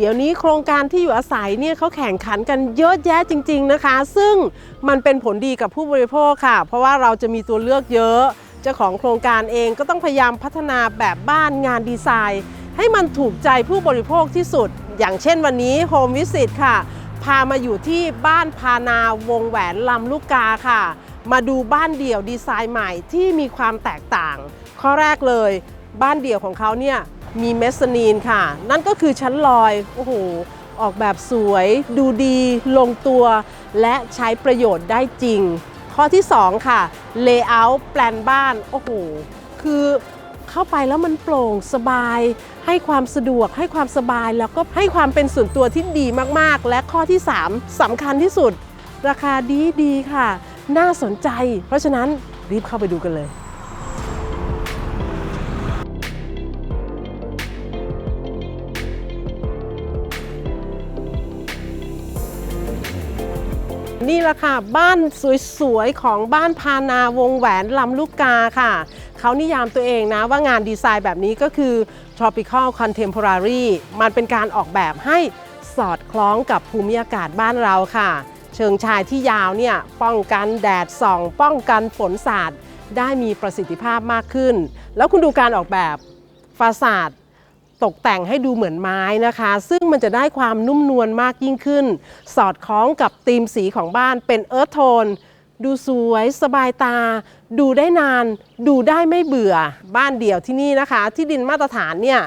เดี๋ยวนี้โครงการที่อยู่อาศัยเนี่ยเขาแข่งขันกันเยอะแยะจริง ๆนะคะ ซึ่งมันเป็นผลดีกับผู้บริโภคค่ะ เพราะว่าเราจะมีตัวเลือกเยอะเจ้าของโครงการเองก็ต้องพยายามพัฒนาแบบบ้านงานดีไซน์ ให้มันถูกใจผู้บริโภคที่สุด อย่างเช่นวันนี้ Home Visit ค่ะ พามาอยู่ที่บ้านพานาวงแหวนลำลูกกาค่ะ มาดูบ้านเดี่ยวดีไซน์ใหม่ที่มีความแตกต่าง ข้อแรกเลย บ้านเดี่ยวของเขาเนี่ย มีเมสซานีนค่ะ นั่นก็คือชั้นลอย โอ้โห ออกแบบสวย ดูดีลงตัว และใช้ประโยชน์ได้จริง ข้อที่ 2 ค่ะ Layout แปลนบ้าน โอ้โห คือเข้าไปแล้วมันโปร่งสบาย ให้ความสะดวก ให้ความสบายแล้วก็ให้ความเป็นส่วนตัวที่ดีมากๆ และข้อที่ 3สำคัญที่สุด ราคาดีดีค่ะ น่าสนใจ เพราะฉะนั้นรีบเข้าไปดูกันเลย นี่แหละค่ะ บ้านสวยๆ ของบ้านพานาวงแหวนลำลูกกาค่ะ เขานิยามตัวเองนะว่างานดีไซน์แบบนี้ก็คือ tropical contemporary มันเป็นการออกแบบให้สอดคล้องกับภูมิอากาศบ้านเราค่ะ เชิงชายที่ยาวเนี่ยป้องกันแดดส่อง ป้องกันฝนสาดได้มีประสิทธิภาพมากขึ้น แล้วคุณดูการออกแบบฟาสาด ตกแต่งให้ดูเหมือนไม้นะคะ ซึ่งมันจะได้ความนุ่มนวลมากยิ่งขึ้น สอดคล้องกับธีมสีของบ้านเป็นเอิร์ธโทนดูสวยสบายตา ดูได้นาน ดูได้ไม่เบื่อบ้านเดี่ยวที่นี่นะคะ ที่ดินมาตรฐานเนี่ย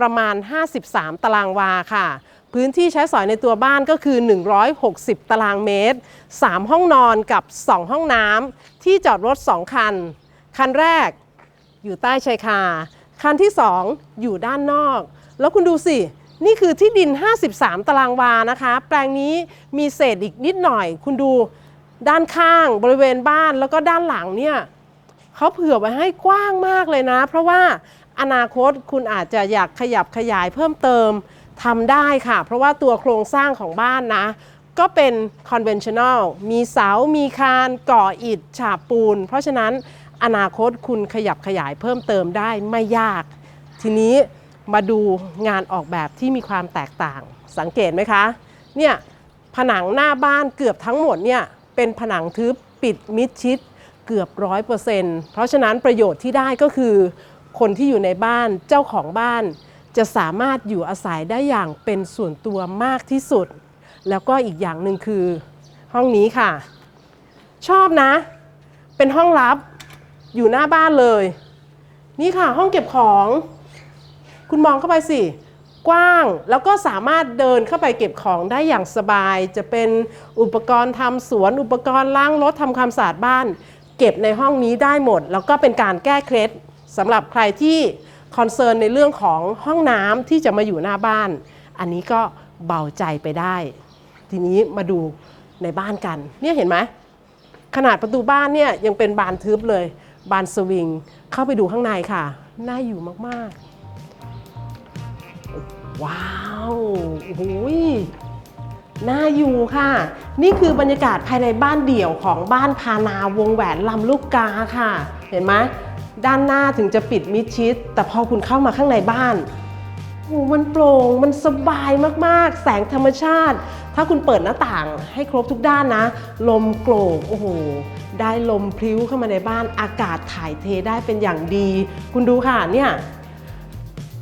ประมาณ 53 ตารางวาค่ะ พื้นที่ใช้สอยในตัวบ้านก็คือ 160 ตารางเมตร 3 ห้องนอนกับ 2 ห้องน้ำที่จอดรถ 2 คัน คันแรกอยู่ใต้ชายคา คันที่ 2 อยู่ด้านนอก แล้วคุณดูสิ นี่คือที่ดิน 53 ตารางวานะคะ แปลงนี้มีเศษอีกนิดหน่อย คุณดูด้านข้างบริเวณบ้านแล้วก็ด้านหลังเนี่ยเขาเผื่อไว้ให้กว้างมากเลยนะ เพราะว่าอนาคตคุณอาจจะอยากขยับขยายเพิ่มเติมทำได้ค่ะ เพราะว่าตัวโครงสร้างของบ้านนะ ก็เป็น conventional มีเสา มีคาน ก่ออิฐ ฉาบปูน เพราะฉะนั้น อนาคตคุณขยับขยายเพิ่มเติมได้ไม่ยาก ทีนี้มาดูงานออกแบบที่มีความแตกต่าง สังเกตไหมคะ เนี่ยผนังหน้าบ้านเกือบทั้งหมดเนี่ยเป็นผนังทึบปิดมิดชิดเกือบร้อยเปอร์เซ็นต์เพราะฉะนั้นประโยชน์ที่ได้ก็คือ คนที่อยู่ในบ้านเจ้าของบ้าน จะสามารถอยู่อาศัยได้อย่างเป็นส่วนตัวมากที่สุด แล้วก็อีกอย่างหนึ่งคือ ห้องนี้ค่ะ ชอบนะ เป็นห้องลับ อยู่หน้าบ้านเลย นี่ค่ะห้องเก็บของ คุณมองเข้าไปสิ กว้างแล้วก็สามารถเดินเข้าไปเก็บของได้อย่างสบาย จะเป็นอุปกรณ์ทำสวนอุปกรณ์ล้างรถทำความสะอาดบ้าน เก็บในห้องนี้ได้หมด แล้วก็เป็นการแก้เคล็ดสำหรับใครที่คอนเซิร์นในเรื่องของห้องน้ำที่จะมาอยู่หน้าบ้าน อันนี้ก็เบาใจไปได้ ทีนี้มาดูในบ้านกัน เนี่ยเห็นไหมขนาดประตูบ้านเนี่ยยังเป็นบานทึบเลย บานสวิง เข้าไปดูข้างในค่ะ น่าอยู่มาก ๆ ว้าวโอ้โหยน่าอยู่ค่ะ นี่คือบรรยากาศภายในบ้านเดี่ยวของบ้านพานาวงแหวนลำลูกกาค่ะ เห็นไหมด้านหน้าถึงจะปิดมิดชิด แต่พอคุณเข้ามาข้างในบ้านโอ้โหมันโปร่ง มันสบายมากๆ แสงธรรมชาติ ถ้าคุณเปิดหน้าต่างให้ครบทุกด้านนะ ลมโกรกโอ้โห ได้ลมพลิ้วเข้ามาในบ้านอากาศถ่ายเทได้เป็นอย่างดี คุณดูค่ะเนี่ย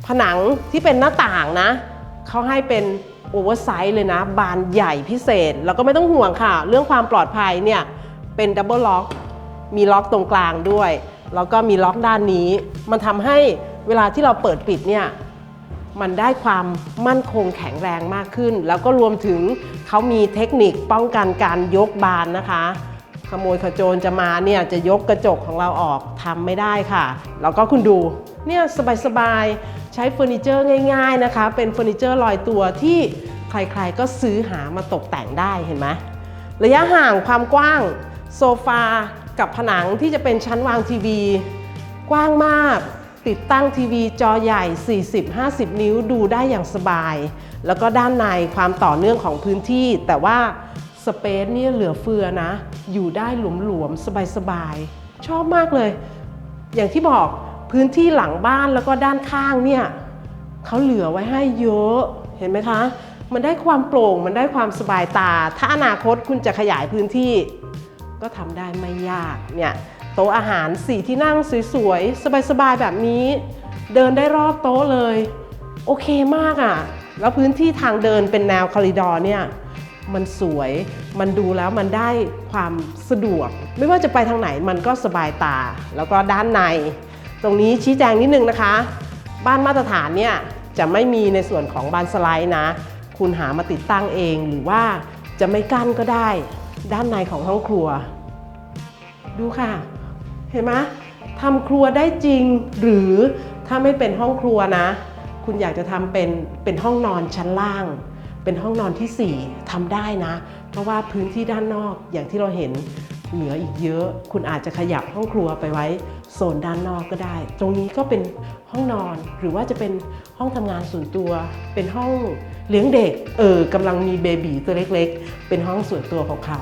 ผนังที่เป็นหน้าต่างนะเขาให้เป็นโอเวอร์ไซส์เลยนะ บานใหญ่พิเศษ แล้วก็ไม่ต้องห่วงค่ะ เรื่องความปลอดภัยเนี่ยเป็นดับเบิลล็อกมีล็อกตรงกลางด้วย แล้วก็มีล็อกด้านนี้ มันทำให้เวลาที่เราเปิดปิดเนี่ยมันได้ความมั่นคงแข็งแรงมากขึ้น แล้วก็รวมถึงเขามีเทคนิคป้องกันการยกบานนะคะ ขโมยขโจรจะมาเนี่ยจะยกกระจกของเราออกทำไม่ได้ค่ะ แล้วก็คุณดูเนี่ยสบายๆ ใช้เฟอร์นิเจอร์ง่ายๆนะคะ เป็นเฟอร์นิเจอร์ลอยตัวที่ใครๆก็ซื้อหามาตกแต่งได้เห็นไหมระยะห่างความกว้างโซฟากับผนังที่จะเป็นชั้นวางทีวี กว้างมาก ติดตั้งทีวีจอใหญ่ 40-50 นิ้วดูได้อย่างสบาย แล้วก็ด้านในความต่อเนื่องของพื้นที่แต่ว่า สเปซเนี่ยเหลือเฟือนะ อยู่ได้หลวมๆ สบายๆ ชอบมากเลย อย่างที่บอกพื้นที่หลังบ้านแล้วก็ด้านข้างเนี่ยเขาเหลือไว้ให้เยอะ เห็นไหมคะ มันได้ความโปร่ง มันได้ความสบายตา ถ้าอนาคตคุณจะขยายพื้นที่ ก็ทำได้ไม่ยาก เนี่ยโต๊ะอาหารสี่ที่นั่งสวยๆ สบายๆ แบบนี้ เดินได้รอบโต๊ะเลย โอเคมากอะ่ะ แล้วพื้นที่ทางเดินเป็นแนวคอริดอร์เนี่ย มันสวย มันดูแล้วมันได้ความสะดวก ไม่ว่าจะไปทางไหนมันก็สบายตา แล้วก็ด้านใน ตรงนี้ชี้แจงนิดนึงนะคะ บ้านมาตรฐานเนี่ยจะไม่มีในส่วนของบานสไลด์นะ คุณหามาติดตั้งเองหรือว่าจะไม่กั้นก็ได้ ด้านในของห้องครัว ดูค่ะ เห็นไหมทำครัวได้จริงหรือถ้าไม่เป็นห้องครัวนะ คุณอยากจะทำเป็นเป็นห้องนอนชั้นล่าง เป็นห้องนอนที่ 4ทำได้นะ เพราะว่าพื้นที่ด้านนอกอย่างที่เราเห็นเหลืออีกเยอะ คุณอาจจะขยับห้องครัวไปไว้โซนด้านนอกก็ได้ ตรงนี้ก็เป็นห้องนอนหรือว่าจะเป็นห้องทำงานส่วนตัว เป็นห้องเลี้ยงเด็ก เออกำลังมีเบบีตัวเล็กๆ เป็นห้องส่วนตัวของเขา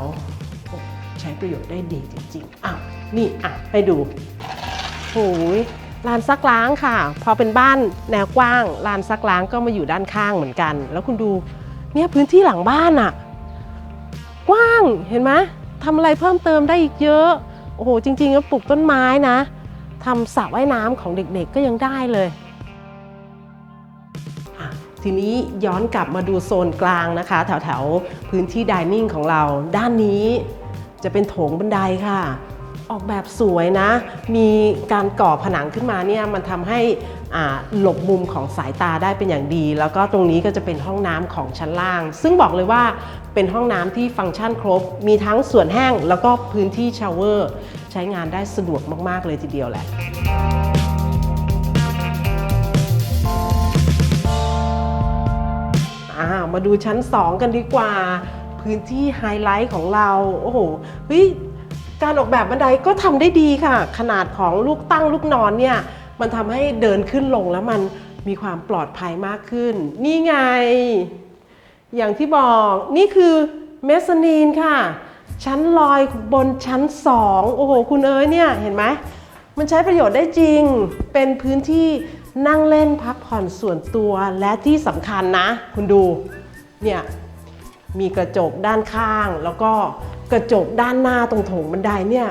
ใช้ประโยชน์ได้ดีจริงๆอะนี่อะให้ดูโอ้ยลานซักล้างค่ะ พอเป็นบ้านแนวกว้างลานซักล้างก็มาอยู่ด้านข้างเหมือนกัน แล้วคุณดู เนี่ยพื้นที่หลังบ้านอะกว้างเห็นไหมทำอะไรเพิ่มเติมได้อีกเยอะ โอ้โหจริงๆก็ปลูกต้นไม้นะทำสระว่ายน้ำของเด็กๆก็ยังได้เลยทีนี้ย้อนกลับมาดูโซนกลางนะคะ แถวๆพื้นที่ดิเนิ่งของเรา ด้านนี้จะเป็นโถงบันไดค่ะ ออกแบบสวยนะ มีการก่อผนังขึ้นมาเนี่ยมันทำให้หลบมุมของสายตาได้เป็นอย่างดี แล้วก็ตรงนี้ก็จะเป็นห้องน้ำของชั้นล่าง ซึ่งบอกเลยว่าเป็นห้องน้ำที่ฟังก์ชันครบ มีทั้งส่วนแห้งแล้วก็พื้นที่ชาวเวอร์ ใช้งานได้สะดวกมากๆเลยทีเดียวแหละอ่ามาดูชั้น 2 กันดีกว่า พื้นที่ไฮไลท์ของเรา โอ้โหเฮ้ย การออกแบบบันไดก็ทำได้ดีค่ะ ขนาดของลูกตั้งลูกนอนเนี่ยมันทำให้เดินขึ้นลงแล้วมันมีความปลอดภัยมากขึ้น นี่ไง อย่างที่บอกนี่คือเมสซานีนค่ะ ชั้นลอยบนชั้น2โอ้โห คุณเอ๋ยเนี่ยเห็นไหมมันใช้ประโยชน์ได้จริง เป็นพื้นที่นั่งเล่นพักผ่อนส่วนตัวและที่สำคัญนะ คุณดูเนี่ยมีกระจกด้านข้างแล้วก็ กระจกด้านหน้าตรงโถงบันไดเนี่ย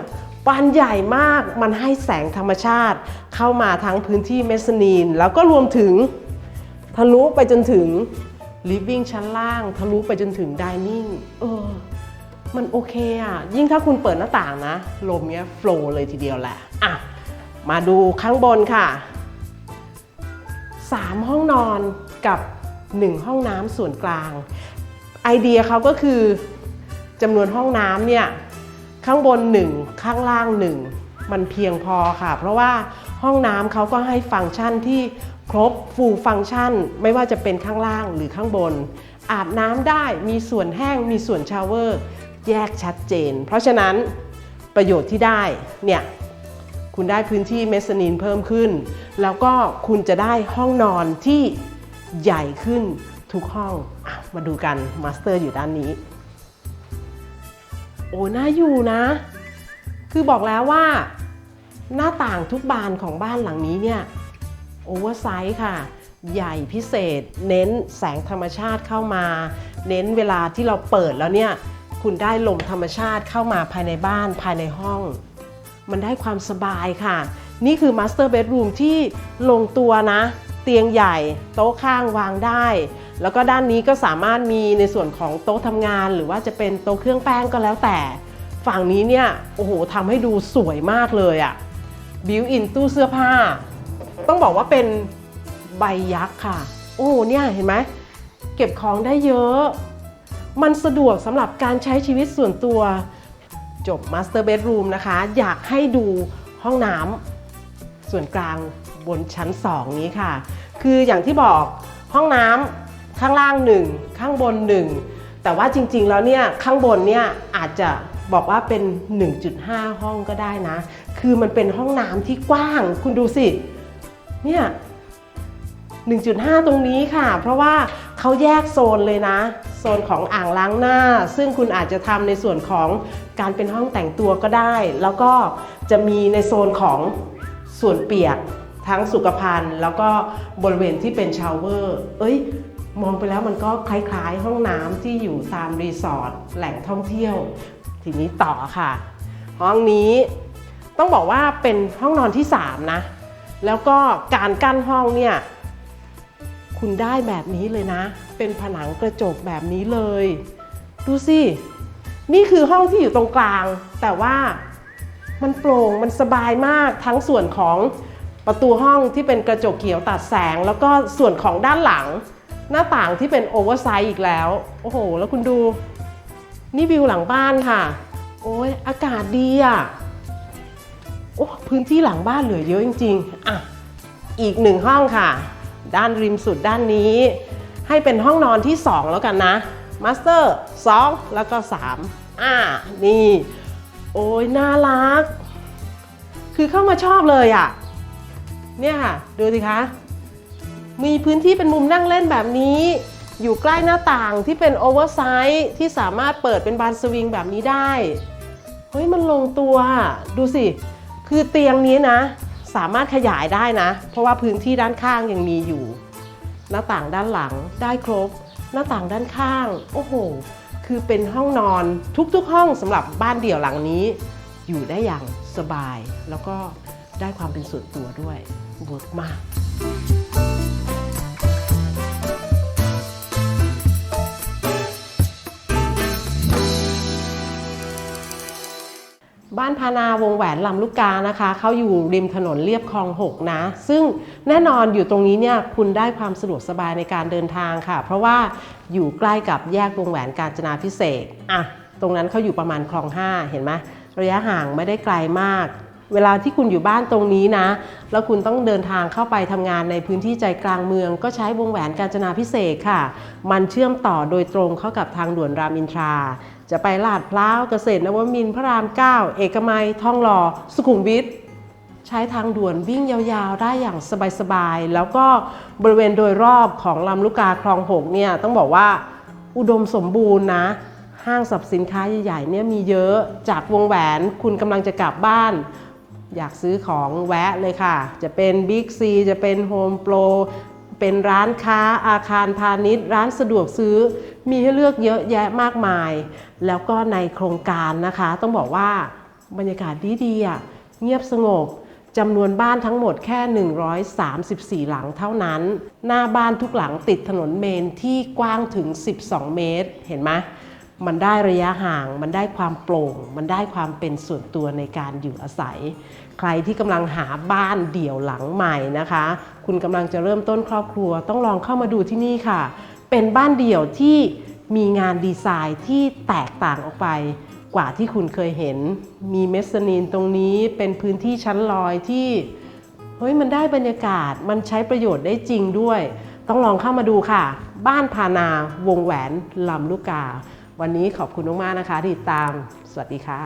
บานใหญ่มากมันให้แสงธรรมชาติ เข้ามาทั้งพื้นที่เมสซานีน แล้วก็รวมถึงทะลุไปจนถึง living ชั้นล่าง ทะลุไปจนถึง dining เออมันโอเคอะ ยิ่งถ้าคุณเปิดหน้าต่างนะ ลมเนี้ยโฟล์เลยทีเดียวแหละอะ มาดูข้างบนค่ะ 3 ห้องนอนกับ 1 ห้องน้ำส่วนกลาง ไอเดียเขาก็คือ จำนวนห้องน้ำเนี่ยข้างบน 1 ข้างล่าง 1 มันเพียงพอค่ะ เพราะว่าห้องน้ำเขาก็ให้ฟังก์ชันที่ครบฟูลฟังก์ชัน ไม่ว่าจะเป็นข้างล่างหรือข้างบน อาบน้ำได้มีส่วนแห้งมีส่วนชาวเวอร์ แยกชัดเจน เพราะฉะนั้นประโยชน์ที่ได้เนี่ยคุณได้พื้นที่เมสซานีนเพิ่มขึ้น แล้วก็คุณจะได้ห้องนอนที่ใหญ่ขึ้นทุกห้องอมาดูกันมาสเตอร์อยู่ด้านนี้ โอ้น่าอยู่นะ คือบอกแล้วว่า หน้าต่างทุกบานของบ้านหลังนี้เนี่ยโอเวอร์ไซส์ค่ะ ใหญ่พิเศษ เน้นแสงธรรมชาติเข้ามา เน้นเวลาที่เราเปิดแล้วเนี่ย คุณได้ลมธรรมชาติเข้ามาภายในบ้านภายในห้อง มันได้ความสบายค่ะ นี่คือมาสเตอร์เบดรูมที่ลงตัวนะ ตียงใหญ่ โต๊ะข้างวางได้ แล้วก็ด้านนี้ก็สามารถมีในส่วนของโต๊ะทำงาน หรือว่าจะเป็นโต๊ะเครื่องแป้งก็แล้วแต่ ฝั่งนี้เนี่ยโอ้โหทำให้ดูสวยมากเลยอะบิวอินตู้เสื้อผ้า ต้องบอกว่าเป็นใบยักษ์ค่ะ โอ้โหเนี่ยเห็นไหมเก็บของได้เยอะ มันสะดวกสำหรับการใช้ชีวิตส่วนตัว จบ Master Bedroom นะคะ อยากให้ดูห้องน้ำส่วนกลาง บนชั้น 2 นี้ค่ะ คืออย่างที่บอกห้องน้ำข้างล่าง 1 ข้างบน 1 แต่ว่าจริงๆแล้วเนี่ยข้างบนเนี่ยอาจจะบอกว่าเป็น 1.5 ห้องก็ได้นะ คือมันเป็นห้องน้ำที่กว้าง คุณดูสิ เนี่ย 1.5 ตรงนี้ค่ะ เพราะว่าเขาแยกโซนเลยนะ โซนของอ่างล้างหน้า ซึ่งคุณอาจจะทำในส่วนของการเป็นห้องแต่งตัวก็ได้ แล้วก็จะมีในโซนของส่วนเปียก ทั้งสุขภัณฑ์แล้วก็บริเวณที่เป็นชาวเวอร์ เอ้ย มองไปแล้วมันก็คล้ายๆ ห้องน้ำที่อยู่ตามรีสอร์ทแหล่งท่องเที่ยว ทีนี้ต่อค่ะ ห้องนี้ต้องบอกว่าเป็นห้องนอนที่ 3 นะ แล้วก็การกั้นห้องเนี่ย คุณได้แบบนี้เลยนะ เป็นผนังกระจกแบบนี้เลย ดูสิ นี่คือห้องที่อยู่ตรงกลาง แต่ว่ามันโปร่งมันสบายมากทั้งส่วนของ ประตูห้องที่เป็นกระจกเขียวตัดแสง แล้วก็ส่วนของด้านหลัง หน้าต่างที่เป็นโอเวอร์ไซส์อีกแล้ว โอ้โห แล้วคุณดู นี่วิวหลังบ้านค่ะ โอ้ยอากาศดีอะโอ้พื้นที่หลังบ้านเหลือเยอะจริงๆอะอีกหนึ่งห้องค่ะ ด้านริมสุดด้านนี้ ให้เป็นห้องนอนที่ 2 แล้วกันนะมาสเตอร์2แล้วก็ 3 อ่านี่ โอ้ยน่ารัก คือเข้ามาชอบเลยอะ่ะ เนี่ยค่ะ ดูสิคะ มีพื้นที่เป็นมุมนั่งเล่นแบบนี้ อยู่ใกล้หน้าต่างที่เป็นโอเวอร์ไซส์ที่สามารถเปิดเป็นบานสวิงแบบนี้ได้ เฮ้ย มันลงตัว ดูสิ คือเตียงนี้นะ สามารถขยายได้นะ เพราะว่าพื้นที่ด้านข้างยังมีอยู่ หน้าต่างด้านหลังได้ครบ หน้าต่างด้านข้าง โอ้โห คือเป็นห้องนอนทุกๆห้องสำหรับบ้านเดี่ยวหลังนี้ อยู่ได้อย่างสบายแล้วก็ ได้ความเป็นส่วนตัวด้วยเวิร์กมากบ้านพานาวงแหวนลำลูกกานะคะเขาอยู่ริมถนนเลียบคลอง6นะ ซึ่งแน่นอนอยู่ตรงนี้เนี่ยคุณได้ความสะดวกสบายในการเดินทางค่ะ เพราะว่าอยู่ใกล้กับแยกวงแหวนกาญจนาพิเศษอะตรงนั้นเขาอยู่ประมาณคลอง 5 เห็นไหมระยะห่างไม่ได้ไกลมาก เวลาที่คุณอยู่บ้านตรงนี้นะ แล้วคุณต้องเดินทางเข้าไปทำงานในพื้นที่ใจกลางเมือง ก็ใช้วงแหวนกาญจนาพิเศษค่ะ มันเชื่อมต่อโดยตรงเข้ากับทางด่วนรามอินทรา จะไปลาดพร้าวเกษตรนวมินทร์พระราม 9 เอกมัยทองหล่อ สุขุมวิทใช้ทางด่วนวิ่งยาวๆ ได้อย่างสบายๆ แล้วก็บริเวณโดยรอบของลำลูกกาคลองหกเนี่ยต้องบอกว่าอุดมสมบูรณ์นะห้างสรรพสินค้าใหญ่ๆเนี่ยมีเยอะจากวงแหวนคุณกำลังจะกลับบ้าน อยากซื้อของแวะเลยค่ะ จะเป็น Big C จะเป็น Home Pro เป็นร้านค้าอาคารพาณิชย์ ร้านสะดวกซื้อ มีให้เลือกเยอะแยะมากมาย แล้วก็ในโครงการนะคะ ต้องบอกว่าบรรยากาศดีๆอะเงียบสงบจำนวนบ้านทั้งหมดแค่ 134 หลังเท่านั้น หน้าบ้านทุกหลังติดถนนเมนที่กว้างถึง 12 เมตร เห็นไหม มันได้ระยะห่าง มันได้ความโปร่ง มันได้ความเป็นส่วนตัวในการอยู่อาศัย ใครที่กำลังหาบ้านเดี่ยวหลังใหม่นะคะ คุณกำลังจะเริ่มต้นครอบครัว ต้องลองเข้ามาดูที่นี่ค่ะ เป็นบ้านเดี่ยวที่มีงานดีไซน์ที่แตกต่างออกไปกว่าที่คุณเคยเห็น มีเมสซานีนตรงนี้เป็นพื้นที่ชั้นลอยที่เฮ้ยมันได้บรรยากาศ มันใช้ประโยชน์ได้จริงด้วย ต้องลองเข้ามาดูค่ะ บ้านพานาวงแหวนลำลูกกา วันนี้ขอบคุณมากๆนะคะที่ติดตาม สวัสดีค่ะ